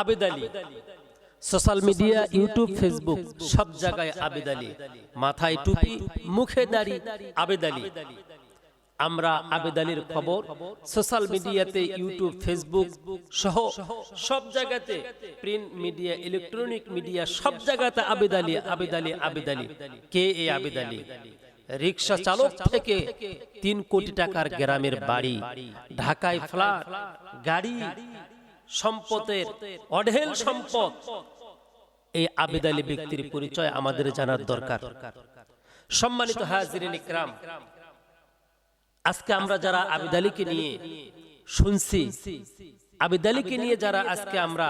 Abed Ali. Social media YouTube Facebook সব জায়গায় আবেদ আলী। মাথায় টুপি মুখে দাড়ি আবেদ আলী। আমরা আবেদ আলীর খবর সোশ্যাল মিডিয়াতে ইউটিউব ফেসবুক সহ সব জায়গাতে প্রিন্ট মিডিয়া ইলেকট্রনিক মিডিয়া সব জায়গাতে আবেদ আলী আবেদ আলী আবেদ আলী। কে এ আবেদ আলী? রিক্সা চালক থেকে তিন কোটি টাকার গ্রামের বাড়ি। ঢাকায় ফ্ল্যাট গাড়ি সম্পদের অঢেল সম্পদ। এই আবেদ আলী ব্যক্তির পরিচয় আমাদের জানার দরকার। সম্মানিত হাজিরিন ইকরাম আজকে আমরা যারা আবিদ আলীকে নিয়ে শুনছি আবিদ আলীকে নিয়ে যারা আজকে আমরা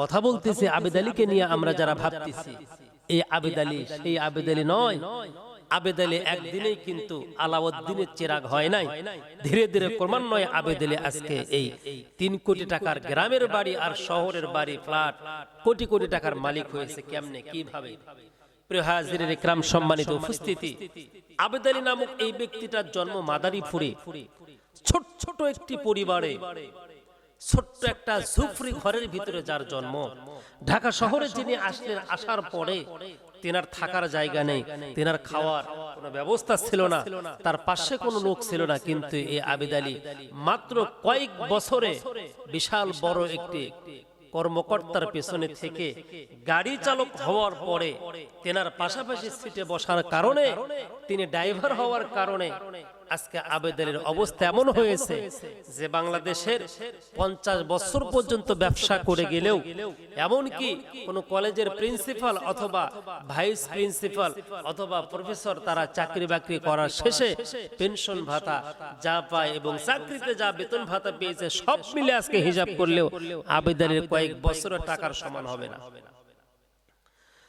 কথা বলতেছি আবিদ আলীকে নিয়ে আমরা যারা ভাবতেছি এই আবিদ আলী সেই আবিদ আলী নয়। আবেদ আলী একদিনেই কিন্তু আলাউদ্দিনের চেরাগ হয় নাই। ধীরে ধীরে ক্রমান্বয়ে আবেদ আলী আজকে এই তিন কোটি টাকার গ্রামের বাড়ি আর শহরের বাড়ি ফ্ল্যাট। কোটি কোটি টাকার মালিক হয়েছে কেমনে কীভাবে? প্রিয় হাজিরের ইকরাম সম্মানিত উপস্থিতি। আবেদ আলী নামক এই ব্যক্তিটার জন্ম মাদারীপুরে। ছোট ছোট একটি পরিবারে। ছোট্ট একটা ঝুফরি ঘরের ভিতরে যার জন্ম। ঢাকা শহরে যিনি আসলেন আসার পরে তেনার থাকার জায়গা নেই, তেনার খাওয়ার কোনো ব্যবস্থা ছিল না, তার পাশে কোনো লোক ছিল না, কিন্তু এই আবেদ আলী মাত্র কয়েক বছরে বিশাল বড় একটি কর্মকর্তার পেছনে থেকে গাড়ি চালক হওয়ার পরে তেনার পাশাপাশি সিটে বসার কারণে তিনি ড্রাইভার হওয়ার কারণে আজকে আবেদনের অবস্থা এমন হয়েছে যে বাংলাদেশের পঞ্চাশ বছর পর্যন্ত ব্যবসা করে গেলেও এমনকি কোন কলেজের প্রিন্সিপাল অথবা ভাইস প্রিন্সিপাল অথবা প্রফেসর তারা চাকরি বাকরি করার শেষে পেনশন ভাতা যা পায় এবং চাকরিতে যা বেতন ভাতা পেয়েছে সব মিলে আজকে হিসাব করলেও আবেদনের কয়েক বছরের টাকার সমান হবে না।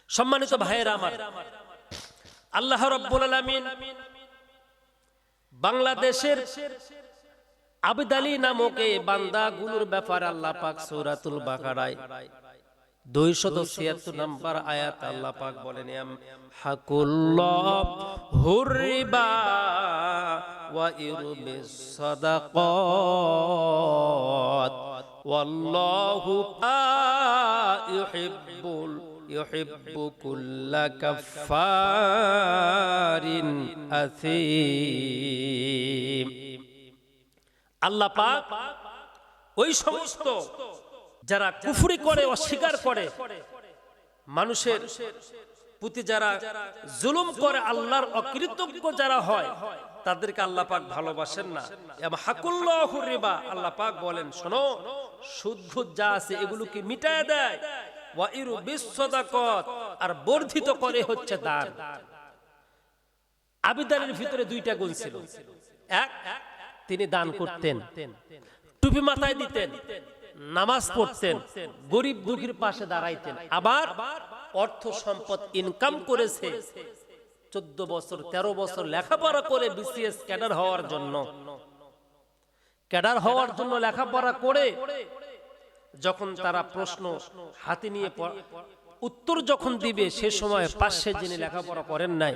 সম্মানিত ভাইয়েরা আমার আল্লাহ রব্বুল আলামিন বাংলাদেশের আবেদ আলী নামক এই বান্দাগুলোর ব্যাপারে আল্লাহ পাক সূরাতুল বাকারায় দুইশত ছিয়াত্তর নম্বর আয়াত আল্লাহ পাক বলেন হাকুল্লাহ হুরিবা সাদাকাত, ওয়াল্লাহু ইউহিব্বুল يحب كل كفار أثيم আল্লাহ পাক ওই সমস্ত যারা কুফরি করে অস্বীকার করে মানুষের প্রতি যারা জুলুম করে আল্লাহর অকৃতজ্ঞ যারা হয় তাদেরকে আল্লাহ পাক ভালোবাসেন না হাকুল্লাহ রিবা আল্লাহ পাক বলেন শোনো শুদ্ধ যা আছে এগুলোকে মিটায় দেয় ওয়াইরু বিশ্বদাকত আর বর্ধিত করে হচ্ছে দান। আবিদানের ভিতরে দুইটা গুণ ছিল। এক, তিনি দান করতেন, টুপি মাথায় দিতেন, নামাজ পড়তেন, গরিব দুঃখীর পাশে দাঁড়াইতেন। আবার অর্থ সম্পদ ইনকাম করেছে, চোদ্দ বছর ১৩ বছর লেখাপড়া করে বিসিএস ক্যাডার হওয়ার জন্য। ক্যাডার হওয়ার জন্য লেখাপড়া করে যখন তারা প্রশ্ন হাতে নিয়ে উত্তর যখন দিবে সে সময় পাশে যিনি লেখাপড়া করেন নাই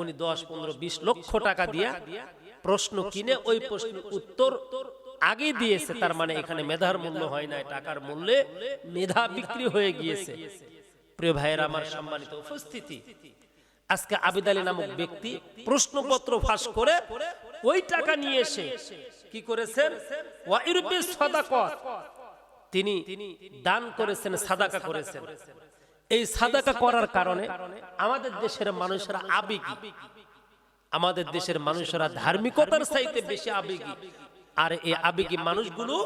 উনি দশ পনেরো বিশ লক্ষ টাকা দিয়া প্রশ্ন কিনে ওই প্রশ্নের উত্তর আগে দিয়েছে তার মানে এখানে মেধার মূল্য হয় নাই টাকার মূল্যে মেধা বিক্রি হয়ে গিয়েছে। প্রিয় ভাইয়ের আমার সম্মানিত উপস্থিতি। আজকে আবিদ আলী নামক ব্যক্তি প্রশ্নপত্র ফাঁস করে ওই টাকা নিয়ে এসে কি করেছেন? ওয়া ইউরোপীয় সদাকত তিনি দান করেছেন, সাদাকা করেছেন। এই সাদাকা করার কারণে আমাদের দেশের মানুষেরা আবেগী। আমাদের দেশের মানুষেরা ধার্মিকতার চাইতে বেশি আবেগী। আর এই আবেগী মানুষগুলো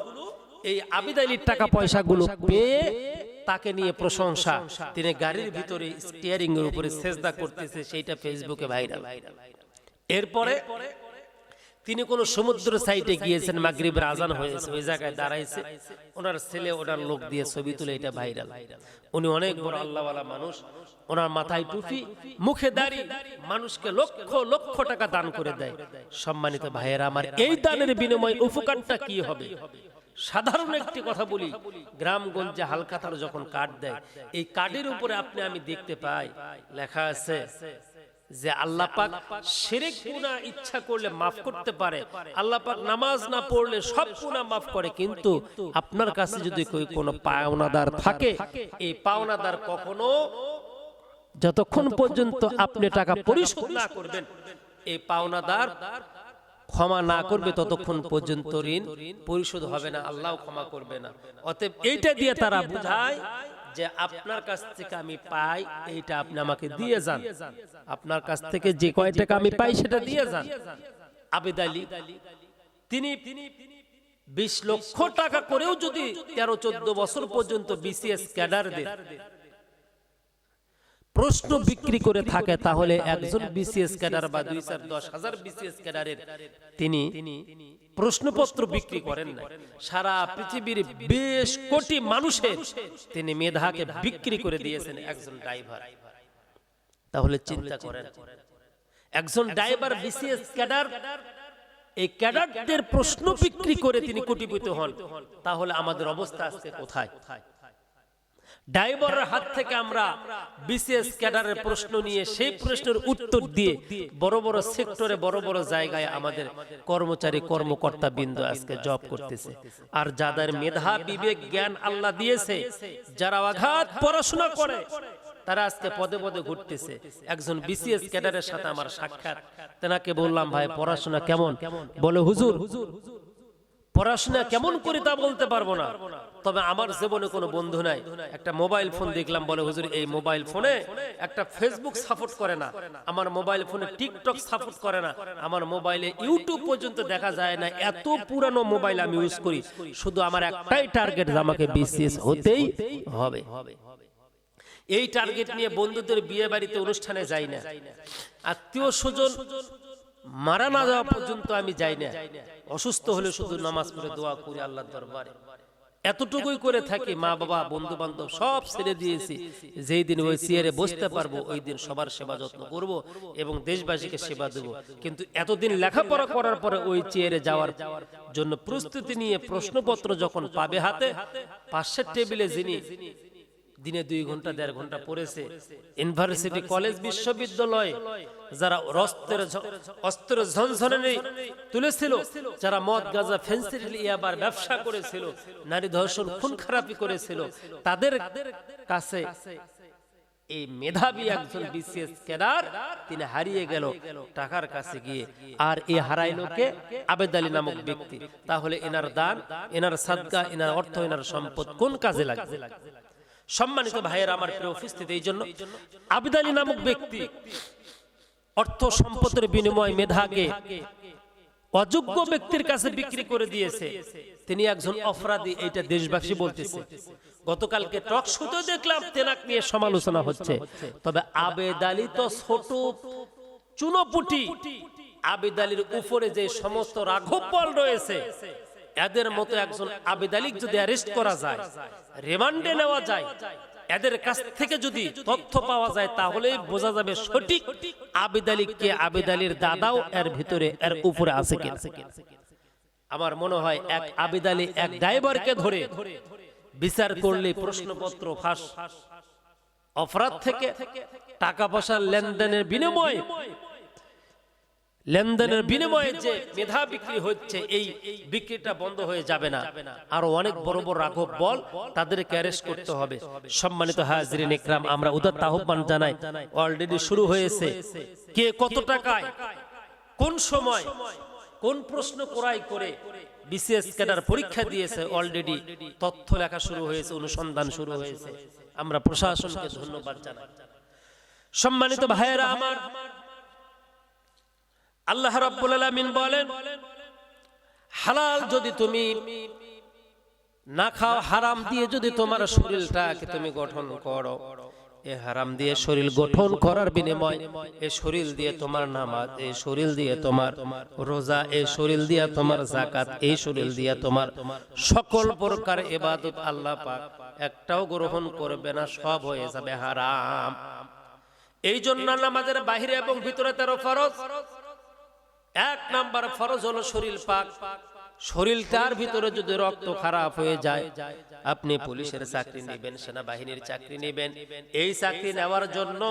এই আবিদ আলীর টাকা পয়সাগুলো পেয়ে তাকে নিয়ে প্রশংসা। তিনি গাড়ির ভিতরে স্টিয়ারিং এর উপরে সেজদা করতেছে, সেইটা ফেসবুকে ভাইরাল এরপরে তিনি কোন সমুদ্র সাইডে গিয়েছেন, মাগরিবের আজান হয়েছে, ওই জায়গায় দাঁড়াইছে। ওনার ছেলে, ওনার লোক দিয়ে ছবি তুলে এটা ভাইরাল। উনি অনেক বড় আল্লাহওয়ালা মানুষ। ওনার মাথায় টুপি, মুখে দাড়ি, মানুষকে লক্ষ লক্ষ টাকা দান করে দেয়। সম্মানিত ভাইয়েরা, আমার এই দানের বিনিময়ে উপকারটা কি হবে? সাধারণ একটি কথা বলি, গ্রামগঞ্জে হালকাতার যখন কার্ড দেয়, এই কার্ডের উপরে আপনি আমি দেখতে পাই, লেখা আছে যে আল্লাহ পাক শিরিক গুনাহ ইচ্ছা করলে মাফ করতে পারে। আল্লাহ পাক নামাজ না পড়লে সব গুনাহ মাফ করে। কিন্তু আপনার কাছে যদি কই কোনো পাওনাদার থাকে এই পাওনাদার কখনো যতক্ষণ পর্যন্ত আপনি টাকা পরিশোধ না করবেন এই পাওনাদার ক্ষমা না করবে ততক্ষণ পর্যন্ত ঋণ পরিশোধ হবে না আল্লাহ ক্ষমা করবে না। অতএব এইটা দিয়ে তারা বুঝায় যে আপনার কাছ থেকে আমি পাই এইটা আপনি আমাকে দিয়ে যান। আপনার কাছ থেকে যে কয় টাকা আমি পাই সেটা দিয়ে যান। আবেদ আলী তিনি বিশ লক্ষ টাকা করেও যদি তেরো চোদ্দ বছর পর্যন্ত বিসিএস ক্যাডারদের প্রশ্ন বিক্রি করে থাকে তাহলে একজন বিসিএস ক্যাডার বা দুই চার দশ হাজার বিসিএস ক্যাডারের তিনি প্রশ্নপত্র বিক্রি করেন না সারা পৃথিবীর বেশ কোটি মানুষের তিনি মেধাকে বিক্রি করে দিয়েছেন একজন ড্রাইভার। তাহলে চিন্তা করেন একজন ড্রাইভার বিসিএস ক্যাডার এই ক্যাডারদের প্রশ্ন বিক্রি করে তিনি কোটিপতি হন। তাহলে আমাদের অবস্থা আজকে কোথায়? ড্রাইভারের হাত থেকে আমরা বিসিএস ক্যাডারের প্রশ্ন নিয়ে সেই প্রশ্নের উত্তর দিয়ে বড় বড় সেক্টরে বড় বড় জায়গায় আমাদের কর্মচারী কর্মকর্তা বিন্দু আজকে জব করতেছে। আর যাদের মেধা, বিবেক, জ্ঞান আল্লাহ দিয়েছে, যারা আঘাত পড়াশোনা করে, তারা আজকে পদে পদে ঘুরতেছে। একজন বিসিএস ক্যাডারের সাথে আমার সাক্ষাৎ। তেনাকে বললাম, ভাই, পড়াশোনা কেমন? বলে, হুজুর, পড়াশোনা কেমন করি তা বলতে পারব না। তবে আমার জীবনে কোনো বন্ধু নাই। একটা মোবাইল ফোন দেখলাম বলে, হুজুর, এই মোবাইল ফোনে একটা ফেসবুক সাপোর্ট করে না। আমার মোবাইল ফোনে টিকটক সাপোর্ট করে না। আমার মোবাইলে ইউটিউব পর্যন্ত দেখা যায় না। এত পুরানো মোবাইল আমি ইউজ করি। শুধু আমার একটাই টার্গেট আমাকে বিসিএস হতেই হবে। এই টার্গেট নিয়ে বন্ধুদের বিয়ে বাড়িতে অনুষ্ঠানে যাই না। আত্মীয় স্বজন মারা না যাওয়া পর্যন্ত আমি যাই না। অসুস্থ হলে শুধু নামাজ পড়ে দোয়া করি আল্লাহর দরবারে। এতটুকুই করে থাকি মা বাবা বন্ধু বান্ধব সব ছেড়ে দিয়েছি। যেই দিন ওই চেয়ারে বসতে পারব ওই দিন সবার সেবা যত্ন করব এবং দেশবাসীকে সেবা দেব। কিন্তু এতদিন লেখাপড়া করার পরে ওই চেয়ারে যাওয়ার জন্য প্রস্তুতি নিয়ে প্রশ্নপত্র যখন পাবে হাতে পাশের টেবিলে যিনি দিনে দুই ঘণ্টা দেড় ঘণ্টা পড়েছে। ইউনিভার্সিটি কলেজ বিশ্ববিদ্যালয় যারা অস্ত্রের অস্ত্রের ঝনঝনে তুলেছিল। যারা মদ গাঁজা ফেন্সিডিল ইয়াবার ব্যবসা করেছিল নারী ধর্ষণ খুন খারাপি করেছিল। তাদের কাছে এই মেধাবী একজন বিসিএস ক্যাডার তিনি হারিয়ে গেল টাকার কাছে গিয়ে। আর এই হারাইলো কে আবেদ আলী নামক ব্যক্তি। তাহলে এনার দান এনার সাদকা এনার অর্থ এনার সম্পদ কোন কাজে লাগবে? সম্মানিত ভাইয়ের, আমার প্রিয় উপস্থিতি, এই জন্য আবিদ আলী নামক ব্যক্তি অর্থ সম্পদের বিনিময় মেধাকে অযোগ্য ব্যক্তির কাছে বিক্রি করে দিয়েছে। তিনি একজন অপরাধী, এইটা দেশবাসী বলতেছে। গতকালকে টক শুতে দেখলাম তেনাক নিয়ে সমালোচনা হচ্ছে। তবে আবেদ আলী তো ছোট চুনোপুটি। আবেদ আলীর উপরে যে সমস্ত রাঘব বল রয়েছে এদের মতো একজন আবেদ আলীক যদি অ্যারেস্ট করা যায়, রিমান্ডে নেওয়া যায়, এদের কাছ থেকে যদি তথ্য পাওয়া যায়, তাহলে বোঝা যাবে সঠিক আবেদ আলী কে আবেদ আলীর দাদাও এর ভিতরে, এর উপরে আছে কি আমার মনে হয় এক আবেদ আলী, এক ড্রাইভারকে ধরে বিচার করলে প্রশ্নপত্র ফাঁস, অপরাধ থেকে টাকা পয়সার লেনদেনের বিনিময়ে লেনদেনের বিনিময়ে যে মেধা বিক্রি হচ্ছে এই বিক্রিটা বন্ধ হয়ে যাবে না। আরও অনেক বড় বড় রাঘব বল তাদেরকে অ্যারেস্ট করতে হবে। সম্মানিত হাজরিন ইকরাম আমরা উদাত্ত আহ্বান জানাই। অলরেডি শুরু হয়েছে। কে কত টাকায়? কোন সময়? কোন প্রশ্ন ক্রয় করে বিসিএস ক্যাডার পরীক্ষা দিয়েছে অলরেডি তথ্য লেখা শুরু হয়েছে অনুসন্ধান শুরু হয়েছে। আমরা প্রশাসনকে ধন্যবাদ জানাই। সম্মানিত ভাইয়েরা আমার আল্লাহ রাব্বুল আলামিন বলেন, হালাল যদি তুমি না খাও, হারাম দিয়ে যদি তোমার শরীরটাকে তুমি গঠন করো। এ হারাম দিয়ে শরীর গঠন করার বিনিময় এ শরীর দিয়ে তোমার নামাজ এই শরীর দিয়ে তোমার রোজা এই শরীর দিয়ে তোমার জাকাত এই শরীর দিয়ে তোমার সকল প্রকার ইবাদত আল্লাহ পাক একটাও গ্রহণ করবে না, সব হয়ে যাবে হারাম। এই জন্য নামাজের বাহিরে এবং ভিতরে তেরো ফরজ এক নাম্বার ফরজ হলো শরীর পাক। শরীরটার ভিতরে যদি রক্ত খারাপ হয়ে যায়, আপনি পুলিশের চাকরি নেবেন, সেনাবাহিনীর চাকরি নেবেন। এই চাকরি নেওয়ার জন্য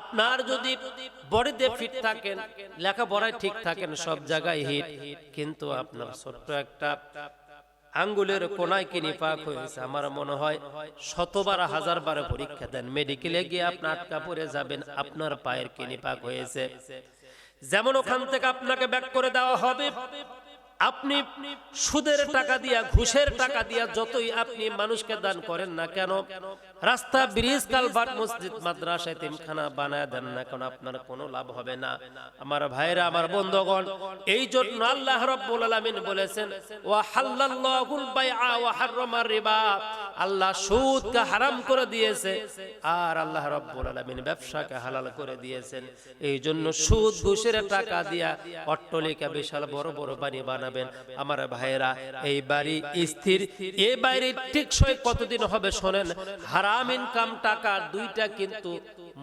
আপনার যদি বডিতে ফিট থাকেন, লেখাপড়ায় ঠিক থাকেন, সব জায়গায় হিট কিন্তু আপনার ছোট্ট একটা আঙ্গুলের কোনায় কি নিপাক হয়েছে? আমার মনে হয় শতবার হাজার বার পরীক্ষা দেন। মেডিকেলে গিয়ে আপনি আটকা পড়ে যাবেন, আপনার পায়ের কি নিপাক হয়েছে? যেমন ওখান থেকে আপনাকে ব্যাক করে দেওয়া হবে, আপনি সুদের টাকা দিয়া, ঘুষের টাকা দিয়া যতই আপনি মানুষকে দান করেন না কেন রাস্তা, ব্রিজ, কালভার্ট, মসজিদ, মাদ্রাসা তিমখানা বানায় দেন না কেন আপনার কোনো লাভ হবে না। আমার ভাইরা, আমার বন্ধুগণ, এই জন্য আল্লাহ রাব্বুল আলামিন বলেছেন, ওয়া হাল্লাল্লাহুল বাইআ ওয়া হাররামার রিবা। আল্লাহ সুদকে হারাম করে দিয়েছে, আর আল্লাহ রাব্বুল আলামিন ব্যবসাকে হালাল করে দিয়েছেন। এই জন্য সুদ, ঘুষের টাকা দিয়া অট্টলিকা বিশাল বড় বড় বাড়ি বানাবেন। আমার ভাইয়েরা এই বাড়ি স্থির এই বাড়ি টিকসই কতদিন হবে শোনেন? হারাম ইনকাম টাকা, দুইটা কিন্তু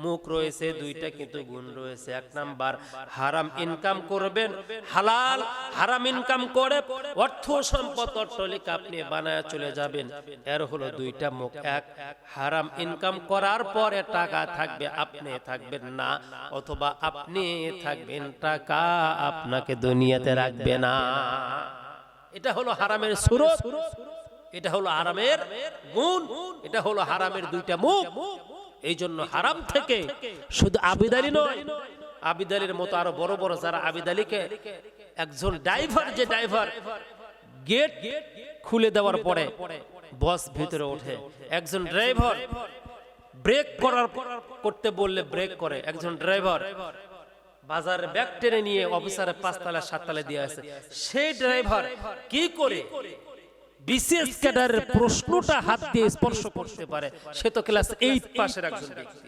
মুখ রয়েছে, দুইটা কিন্তু গুণ রয়েছে। এক নাম্বার, হারাম ইনকাম করবেন, হালাল হারাম ইনকাম করে অর্থ সম্পদ অট্টলিকা আপনি বানায় চলে যাবেন। এর হলো দুইটা মুখ। এক, হারাম ইনকাম করার পরে টাকা থাকবে, আপনি থাকবেন না, অথবা আপনি থাকবেন টাকা আপনাকে দুনিয়াতে রাখবে না। এটা হলো হারামের সুরত। এটা হলো হারামের গুণ, এটা হলো হারামের দুইটা মুখ। এই জন্য হারাম থেকে শুধু আবিদালি নয় আবিদালির মতো আরও বড় বড় যারা আবিদালিকে একজন ড্রাইভার, যে ড্রাইভার গেট খুলে দেওয়ার পরে বস ভিতরে ওঠে। একজন ড্রাইভার ব্রেক করার করতে বললে ব্রেক করে। একজন ড্রাইভার বাজারে ব্যাগ টেনে নিয়ে অফিসারের পাঁচতলা সাততলা দিয়ে আছে সেই ড্রাইভার কি করে বিশেষ ক্যাডারের প্রশ্নটা হাত দিয়ে স্পর্শ করতে পারে। সে তো ক্লাস এইট পাশের একজন ব্যক্তি।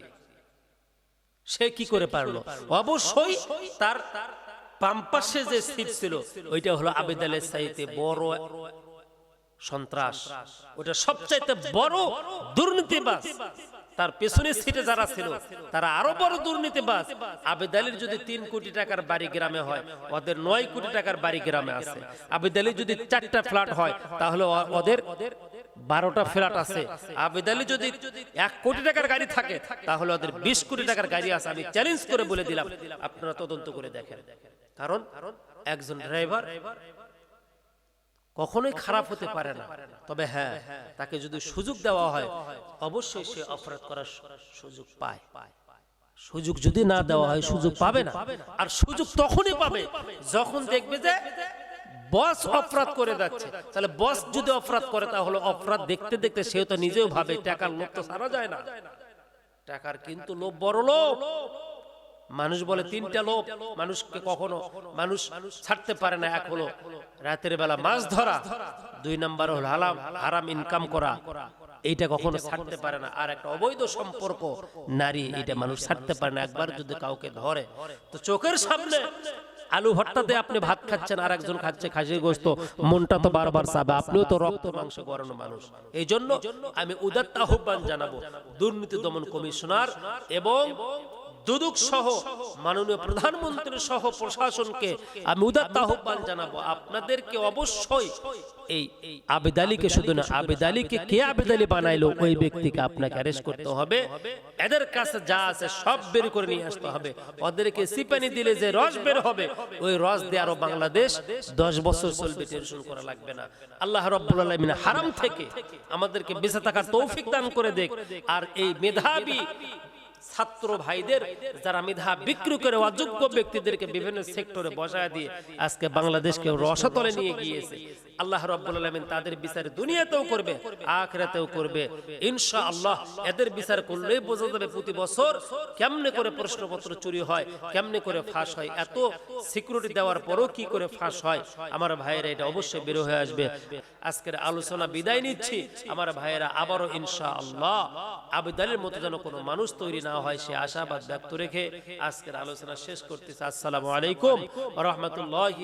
সে কি করে পারল? অবশ্যই তার পাম্পাসে যে সিট ছিল ওইটা হলো আবেদ আলের চাইতে বড় সন্ত্রাস। ওটা সবচাইতে বড় দুর্নীতিবাজ। তার পেছনের সিটে যারা ছিল, তারা আরও বড় দুর্নীতিবাজ। আবেদ আলীর যদি তিন কোটি টাকার বাড়ি গ্রামে হয়, ওদের নয় কোটি টাকার বাড়ি গ্রামে আছে। আবেদ আলীর যদি চারটা ফ্ল্যাট হয়, তাহলে ওদের বারোটা ফ্ল্যাট আছে। আবেদ আলী যদি এক কোটি টাকার গাড়ি থাকে, তাহলে ওদের বিশ কোটি টাকার গাড়ি আছে। আমি চ্যালেঞ্জ করে বলে দিলাম। আপনারা তদন্ত করে দেখেন। কারণ একজন ড্রাইভার কখনোই খারাপ হতে পারে না। তবে হ্যাঁ তাকে যদি সুযোগ দেওয়া হয় অবশ্যই সে অপরাধ করার সুযোগ পায়। সুযোগ যদি না দেওয়া হয় সুযোগ পাবে না। আর সুযোগ তখনই পাবে যখন দেখবে যে বস অপরাধ করে যাচ্ছে। তাহলে বস যদি অপরাধ করে তাহলে অপরাধ দেখতে দেখতে সেও তো নিজেও ভাবে টাকার লোভ তো সারা যায় না। টাকার কিন্তু লোভ বড় লোভ। মানুষ বলে তিনটা লোভ, মানুষকে কখনো মানুষ ছাড়তে পারে না, এক হলো রাতের বেলা মাছ ধরা, দুই নাম্বার হলো হারাম হারাম ইনকাম করা, এইটা কখনো ছাড়তে পারে না। আর একটা অবৈধ সম্পর্ক, নারী এটা মানুষ ছাড়তে পারে না, একবার যদি কাউকে ধরে। তো চোখের সামনে আলু ভর্তাতে আপনি ভাত খাচ্ছেন আর একজন খাচ্ছে খাসির গোস্ত, মনটা তো বারবার চাবে, আপনিও তো রক্ত, মাংস গড়ানো মানুষ। এই জন্য আমি উদাত্ত আহ্বান জানাব, দুর্নীতি দমন কমিশনার এবং দুদক সহ মাননীয় প্রধানমন্ত্রী সহ প্রশাসনকে আমি উদাত্ত আহ্বান জানাব। আপনাদেরকে অবশ্যই এই আবেদ আলীকে শুধু না আবেদ আলীকে কে আবেদ আলী বানাইলো ওই ব্যক্তিকে আপনাকে অ্যারেস্ট করতে হবে। এদের কাছে যা আছে সব বের করে নিয়ে আসতে হবে। ওদেরকে সিপানি দিলে যে রস বের হবে, ওই রস দিয়ে আরও বাংলাদেশ দশ বছর চলবে টেনশন করা লাগবে না। আল্লাহ রব্বুল আলমিন হারাম থেকে আমাদেরকে বেঁচে থাকার তৌফিক দান করে দেখ। আর এই মেধাবী ছাত্র ভাইদের যারা মেধা বিক্রি করে অযোগ্য ব্যক্তিদেরকে বিভিন্ন সেক্টরে বসায় দিয়ে আজকে বাংলাদেশকে রসতলে নিয়ে গিয়েছে। আল্লাহ রাব্বুল আলামিন তাদের বিচার দুনিয়াতেও করবে, আখিরাতেও করবে। ইনশাআল্লাহ এদের বিচার করলেই বোঝা যাবে প্রতি বছর কেমনে করে প্রশ্নপত্র চুরি হয়, কেমনে করে ফাঁস হয়, এত সিকিউরিটি দেওয়ার পরও কি করে ফাঁস হয়। আমার ভাইয়েরা এটা অবশ্যই বের হয়ে আসবে। আজকের আলোচনা বিদায় নিচ্ছি। আমার ভাইয়েরা আবারও ইনশাআল্লাহ আবেদালের মতো যেন কোনো মানুষ তৈরি না হয়, সে আশাবাদ ব্যক্ত রেখে আজকের আলোচনা শেষ করতেছে। আসসালামু আলাইকুম রহমতুল্লাহি